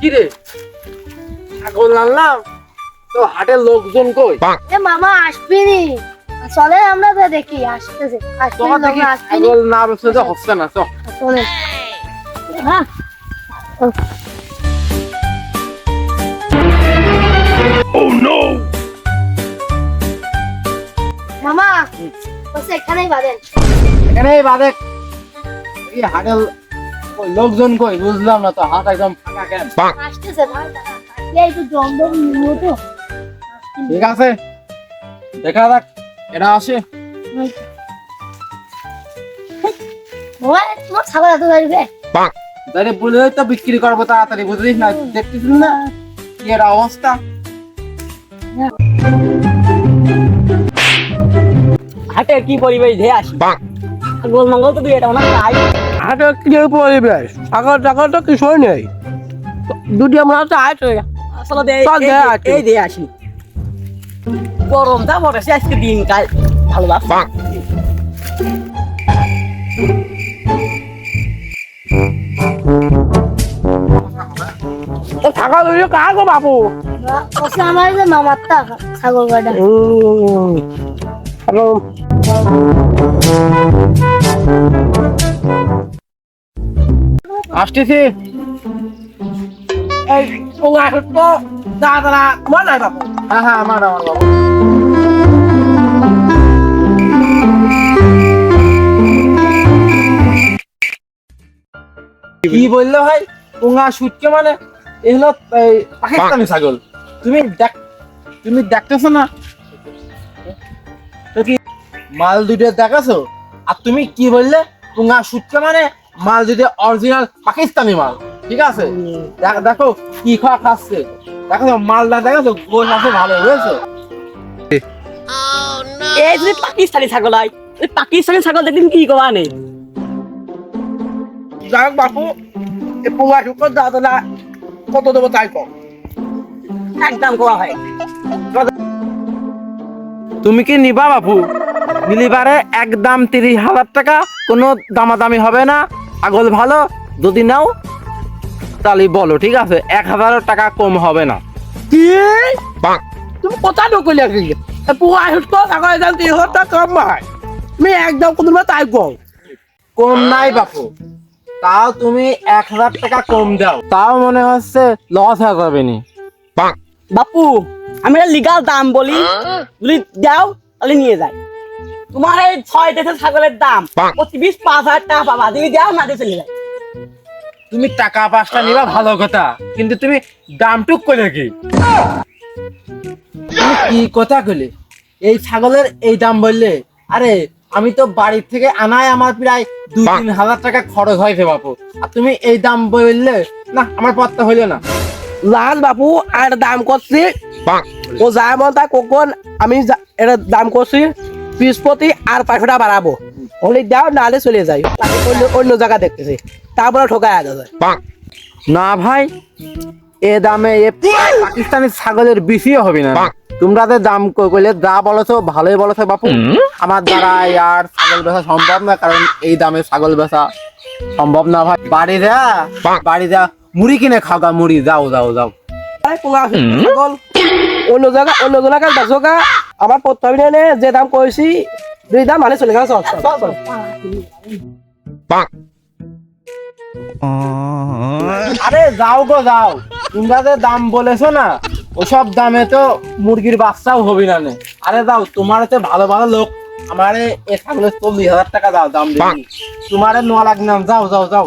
কি ছাগল আনলাম? তো হাটের লোকজন কই? এ মামা আসবিনি চলে আমরা তো দেখি আসতেছে। আসবি তোমার দেখি ছাগল না বসে তো হচ্ছে না তো চলে। হ্যাঁ। মামা এখানেই বাঁধেন। এই লোকজন কই? বুঝলাম না তো হাট একদম ফাঁকা কেন? আসতেছে ভাই কাটলে একটু জমদম নিবো তো। ঠিক আছে। দেখা যাক এটা আসে। ওই তোমার ছাগল এত ধরবে তাহলে বলে তো বিক্রি করব তাড়াতাড়ি বুঝলিস না দেখতেছিস না? কি এর অবস্থা? হাটে কি পরিবেশ ধেয়ে আসি? গোল মঙ্গল তো দুই এটা ওনার নাই হাটে কি পরিবেশ? ছাগল টাগল তো কিছুই নেই। দুটি আমরা তো আছে আসলে দে এই আসি। দিয়ে আসি। গরমটা পড়েছে আজকে দিন কাল ভালো লাগছে ও ছাগল হইলে কার গো বাবু আমার যে মামারটা ছাগল গাড়া হ্যালো আসতেছি। এই তো দাদা। বাবু হ্যাঁ হ্যাঁ আমার আমার বাবু। কি বলল ভাই? পুঙ্গা সুটকে মানে? এগুলো পাকিস্তানি ছাগল। তুমি দেখ তুমি দেখতেছো না? মাল দুটো দেখাছো? আর তুমি কি বললে? পুঙ্গা সুটকে মানে মাল দুটো অরিজিনাল পাকিস্তানি মাল ঠিক আছে? দেখ- কি খাওয়া খাচ্ছে। দেখো মালটা দেখো গোল আছে ভালো বুঝেছ? এই পাকিস্তানি ছাগল হয় পাকিস্তানি ছাগল কি কবা নেই যাই হোক বাপু এই পোঙা শুকর দাদা কত দেবো তাই কম একদম কোয়া হয়। তুমি কি নিবা বাপু? নিলিবারে একদম তিরিশ হাজার টাকা কোনো দামাদামি হবে না। আগল ভালো যদি নাও তাহলে বলো ঠিক আছে? এক হাজার টাকা কম হবে না। কি? তুমি কথা নকলি কি এই পোঙা শুকর ছাগল এজন তিন হাজার কম হয় তুমি একদম কোনোবা তাই কম কম নাই বাপু। তাও তুমি এক হাজার টাকা কম দাও। তাও মনে হচ্ছে লস হয়ে যাবে নি। বাপু আমি লিগাল দাম বলি। যদি দাও তাহলে নিয়ে যাই। তোমার এই ছয় দেশের ছাগলের দাম প্রতি বিশ পাঁচ হাজার টাকা পাবা। যদি দাও না দিয়ে চলে তুমি টাকা পাঁচটা নিবা ভালো কথা। কিন্তু তুমি দামটুক করে কি? তুমি কি কথা কইলে? এই ছাগলের এই দাম বললে আরে আমি তো বাড়ির থেকে আনায় আমার প্রায় দুই তিন হাজার টাকা খরচ হয়েছে বাপু। আর তুমি এই দাম বললে না আমার পথটা হইল না। লাল বাপু আর দাম করছি। ও যা মন তা কখন আমি এটা দাম করছি? পিস প্রতি আর পাঁচশো টাকা বাড়াবো। হলে দাও নাহলে চলে যাই। অন্য অন্য জায়গা দেখতেছি। তারপরে ঠকায় যাবে না ভাই এ দামে এ পাকিস্তানি ছাগলের বেশিও হবে না। তোমরা যে দাম কইলে যা বলেছ ভালোই বলেছ বাপু। আমার দ্বারা আর ছাগল বেচা সম্ভব না কারণ এই দামে ছাগল বেচা সম্ভব না ভাই। বাড়ি যা বাড়ি যা। মুড়ি কিনে খাওয়া মুড়ি। যাও যাও যাও। অন্য জায়গা অন্য জায়গা বেচো গা। আমার প্রথমে নে যে দাম কইছি দুই দাম মানে চলে গেছে আরে যাও গো যাও। তোমরা যে দাম বলেছ না ওসব দামে তো মুরগির বাচ্চাও হবি না নে। আরে যাও তোমার তো ভালো ভালো লোক। আমারে এ ছাগলের চল্লিশ হাজার টাকা দাও দাম দিবি তোমারে নোয়া লাগ না যাও যাও যাও।